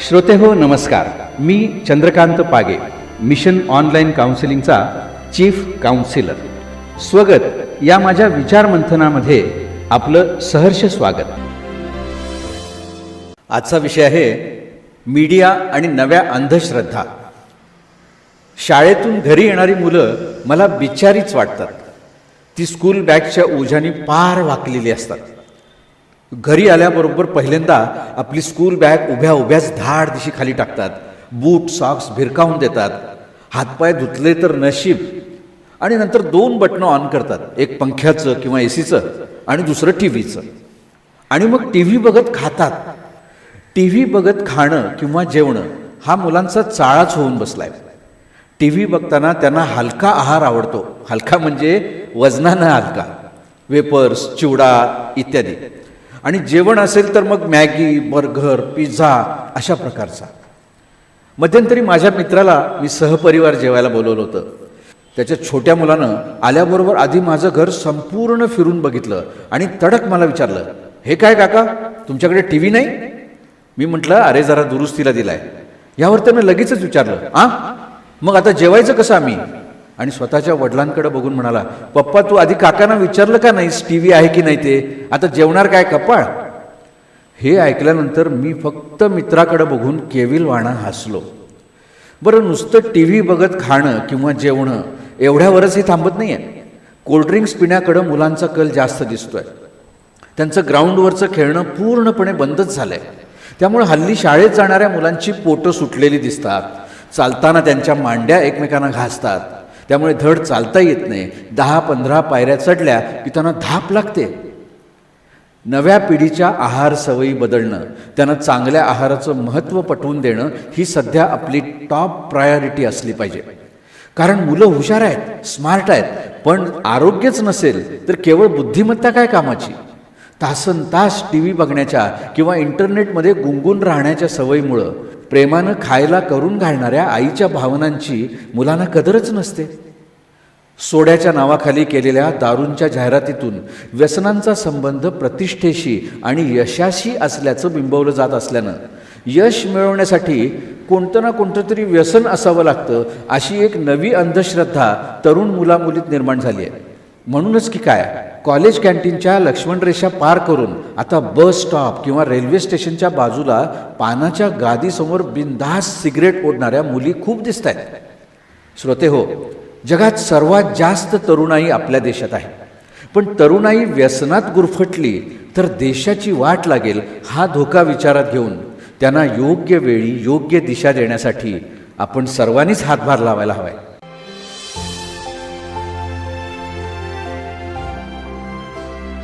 श्रोते हो नमस्कार. मी चंद्रकांत पागे मिशन ऑनलाईन काउन्सिलिंगचा चीफ काउन्सिलर. स्वगत. या माझ्या विचारमंथनामध्ये आपलं सहर्ष स्वागत. आजचा विषय आहे मीडिया आणि नव्या अंधश्रद्धा. शाळेतून घरी येणारी मुलं मला बिचारीच वाटतात. ती स्कूल बॅगच्या ओझ्याने पार वाकलेली असतात. घरी आल्याबरोबर पहिल्यांदा आपली स्कूल बॅग उभ्या उभ्याच धाड दिशी खाली टाकतात. बूट सॉक्स भिरकावून देतात. हातपाय धुतले तर नशीब. आणि नंतर दोन बटणं ऑन करतात. एक पंख्याचं किंवा ए सीचं आणि दुसरं टी व्हीचं आणि मग टी व्ही बघत खातात. टी व्ही बघत खाणं किंवा जेवणं हा मुलांचा चाळाच होऊन बसलाय. टी व्ही बघताना त्यांना हलका आहार आवडतो. हलका म्हणजे वजनानं हलका. वेपर्स चिवडा इत्यादी. आणि जेवण असेल तर मग मॅगी बर्गर पिझ्झा अशा प्रकारचा. मध्यंतरी माझ्या मित्राला मी सहपरिवार जेवायला बोलवलं होतं. त्याच्या छोट्या मुलानं आल्याबरोबर आधी माझं घर संपूर्ण फिरून बघितलं आणि तडक मला विचारलं हे काय काका तुमच्याकडे टी व्ही नाही? मी म्हटलं अरे जरा दुरुस्तीला दिलाय. यावर त्यानं लगेचच विचारलं आ? मग आता जेवायचं कसं आम्ही? आणि स्वतःच्या वडिलांकडे बघून म्हणाला पप्पा तू आधी काकांना विचारलं का नाहीस? टी व्ही आहे की नाही ते? आता जेवणार काय कपाळ? हे ऐकल्यानंतर मी फक्त मित्राकडे बघून केविल वाणा हसलो. बरं नुसतं टी व्ही बघत खाणं किंवा जेवणं एवढ्यावरच हे थांबत नाही आहे कोल्ड्रिंक्स पिण्याकडं मुलांचा कल जास्त दिसतोय. त्यांचं ग्राउंडवरचं खेळणं पूर्णपणे बंदच झालं आहे त्यामुळे हल्ली शाळेत जाणाऱ्या मुलांची पोटं सुटलेली दिसतात. चालताना त्यांच्या मांड्या एकमेकांना घासतात. त्यामुळे धड चालता येत नाही. दहा पंधरा पायऱ्या चढल्या की त्यांना धाप लागते. नव्या पिढीच्या आहार सवयी बदलणं त्यांना चांगल्या आहाराचं महत्त्व पटवून देणं ही सध्या आपली टॉप प्रायोरिटी असली पाहिजे. कारण मुलं हुशार आहेत स्मार्ट आहेत पण आरोग्यच नसेल तर केवळ बुद्धिमत्ता काय कामाची? तासन तास टी व्ही बघण्याच्या किंवा इंटरनेटमध्ये गुंगून राहण्याच्या सवयीमुळं प्रेमानं खायला करून घालणाऱ्या आईच्या भावनांची मुलांना कदरच नसते. सोड्याच्या नावाखाली केलेल्या दारूंच्या जाहिरातीतून व्यसनांचा संबंध प्रतिष्ठेशी आणि यशाशी असल्याचं बिंबवलं जात असल्यानं यश मिळवण्यासाठी कोणतं ना कोणतं तरी व्यसन असावं लागतं अशी एक नवी अंधश्रद्धा तरुण मुलामुलीत निर्माण झाली आहे. म्हणूनच की काय? कॉलेज कॅन्टीनच्या लक्ष्मणरेषा पार करून आता बस स्टॉप किंवा रेल्वे स्टेशनच्या बाजूला पानाच्या गादीसमोर बिनधास सिगरेट ओढणाऱ्या मुली खूप दिसत आहेत श्रोते हो जगात सर्वात जास्त तरुणाई आपल्या देशात आहे. पण तरुणाई व्यसनात गुरफटली तर देशाची वाट लागेल हा धोका विचारात घेऊन त्यांना योग्य वेळी योग्य दिशा देण्यासाठी आपण सर्वांनीच हातभार लावायला हवाय.